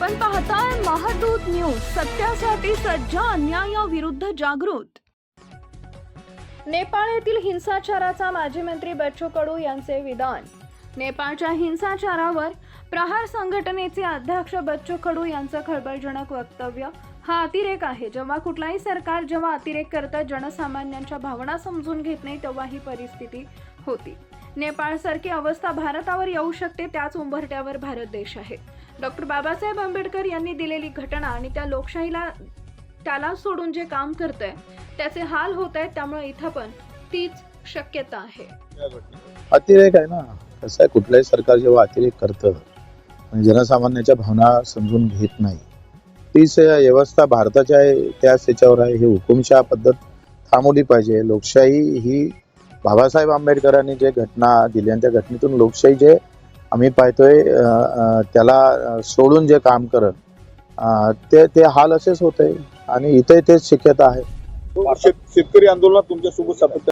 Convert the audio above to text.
आपण पाहताय महादूत न्यूज सत्यासाठी सज्ज अन्यायाविरुद्ध जागृत. नेपाळ येथील हिंसाचाराचा माजी मंत्री बच्चू कडू यांचे विधान. नेपाळच्या हिंसाचारावर प्रहार संघटनेचे अध्यक्ष बच्चू कडू यांचं खळबळजनक वक्तव्य हा अतिरेक आहे. जेव्हा कुठलाही सरकार जेव्हा अतिरेक करतं जनसामान्यांच्या भावना समजून घेत नाही तेव्हा ही परिस्थिती होती. नेपाळसारखी अवस्था भारतावर येऊ शकते त्याच उंबरट्यावर भारत देश आहे. डॉक्टर बाबासाहेब आंबेडकर यांनी दिलेली घटना आणि त्या लोकशाहीला त्याला सोडून जे काम करतंय त्याचे हाल होत आहेत त्यामुळे इथं पण तीच शक्यता आहे. अतिरेक आहे ना. कसं आहे कुठलंही सरकार जेव्हा अतिरेक करतं जनसामान्याच्या भावना समजून घेत नाही. तीच व्यवस्था भारताच्या आहे त्याच त्याच्यावर आहे. ही हुकुमशहा पद्धत थांबवली पाहिजे. लोकशाही ही बाबासाहेब आंबेडकरांनी जे घटना दिली आणि त्या घटनेतून लोकशाही जे आम्ही पाहतोय त्याला सोडून जे काम करत ते ते हाल असेच होत आहे आणि इथे तेच शक्यता आहे. शेतकरी आंदोलनात तुमच्यासोबत सातत्य